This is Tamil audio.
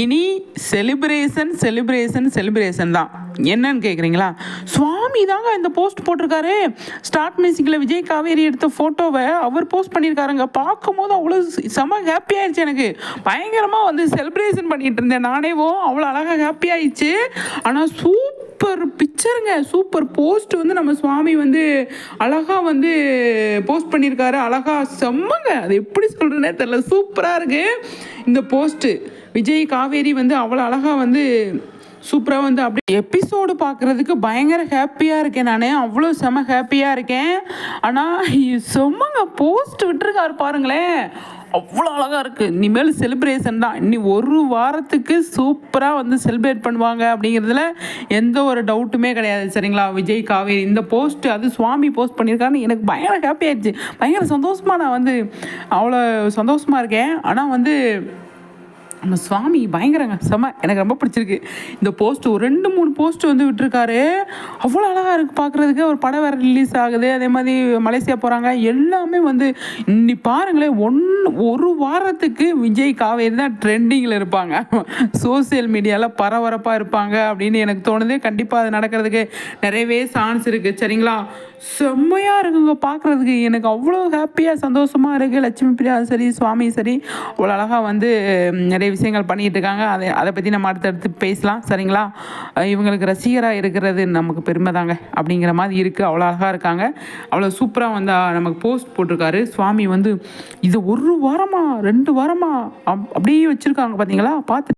இனி செலிப்ரேஷன் செலிப்ரேஷன் செலிப்ரேஷன் தான். என்னன்னு கேட்குறீங்களா சுவாமி தாங்க இந்த போஸ்ட் போட்டிருக்காரு. ஸ்டார்ட் மியூசிக்கில் விஜய் காவேரி எடுத்த ஃபோட்டோவை அவர் போஸ்ட் பண்ணியிருக்காருங்க. பார்க்கும்போது அவ்வளோ செம ஹாப்பி ஆயிடுச்சு எனக்கு. பயங்கரமாக வந்து செலிப்ரேஷன் பண்ணிகிட்டு இருந்தேன். நானேவோ அவ்வளோ அழகாக ஹாப்பி ஆயிடுச்சு. ஆனால் சூப்பர் பிக்சருங்க சூப்பர் போஸ்ட் வந்து நம்ம சுவாமி வந்து அழகாக வந்து போஸ்ட் பண்ணியிருக்காரு. அழகாக செம்மங்க. அது எப்படி சொல்கிறேன்னே தெரில சூப்பராக இருக்குது இந்த போஸ்ட்டு விஜய் காவேரி வந்து அவ்வளோ அழகாக வந்து சூப்பராக வந்து அப்படியே எபிசோடு பார்க்குறதுக்கு பயங்கர ஹாப்பியாக இருக்கேன் நான். அவ்வளோ செம ஹாப்பியாக இருக்கேன். ஆனால் செம்மங்க போஸ்ட் விட்டுருக்காரு பாருங்களேன். அவ்வளோ அழகாக இருக்குது இனிமேல் செலிப்ரேஷன் தான். இன்னி ஒரு வாரத்துக்கு சூப்பராக வந்து செலிப்ரேட் பண்ணுவாங்க அப்படிங்கிறதுல எந்த ஒரு டவுட்டுமே கிடையாது சரிங்களா? விஜய் காவேரி இந்த போஸ்ட் அது சுவாமி போஸ்ட் பண்ணியிருக்காருன்னு எனக்கு பயங்கர ஹாப்பி ஆயிடுச்சு. பயங்கர சந்தோஷமாக நான் வந்து அவ்வளோ சந்தோஷமாக இருக்கேன். ஆனால் வந்து நம்ம சுவாமி பயங்கரங்க. செம. எனக்கு ரொம்ப பிடிச்சிருக்கு. இந்த போஸ்ட் ஒரு ரெண்டு மூணு போஸ்ட் வந்து விட்டுருக்காரு. அவ்வளோ அழகாக இருக்குது பார்க்குறதுக்கு ஒரு படம் வேறு ரிலீஸ் ஆகுது. அதே மாதிரி மலேசியா போகிறாங்க எல்லாமே வந்து இன்னி பாருங்களேன் ஒன்று ஒரு வாரத்துக்கு விஜய் காவேரி தான் ட்ரெண்டிங்கில் இருப்பாங்க. சோசியல் மீடியாவில் பரபரப்பாக இருப்பாங்க அப்படின்னு எனக்கு தோணுது. கண்டிப்பாக அது நடக்கிறதுக்கு நிறையவே சான்ஸ் இருக்குது சரிங்களா? செம்மையாக இருக்குங்க பார்க்குறதுக்கு எனக்கு அவ்வளோ ஹாப்பியாக சந்தோஷமாக இருக்குது லட்சுமி பிரியா சரி சுவாமி சரி. அவ்வளோ அழகாக வந்து நிறைய விஷயங்கள் பண்ணிகிட்டு இருக்காங்க அதை அதை பற்றி நம்ம அடுத்தடுத்து பேசலாம். சரிங்களா? இவங்களுக்கு ரசிகராக இருக்கிறது நமக்கு பெருமை தாங்க. அப்படிங்கிற மாதிரி இருக்குது அவ்வளோ அழகாக இருக்காங்க. அவ்வளோ சூப்பராக வந்து நமக்கு போஸ்ட் போட்டிருக்காரு. சுவாமி வந்து இது ஒரு வாரமாக ரெண்டு வாரமாக அப்- அப்படியே வச்சுருக்காங்க பார்த்தீங்களா பார்த்து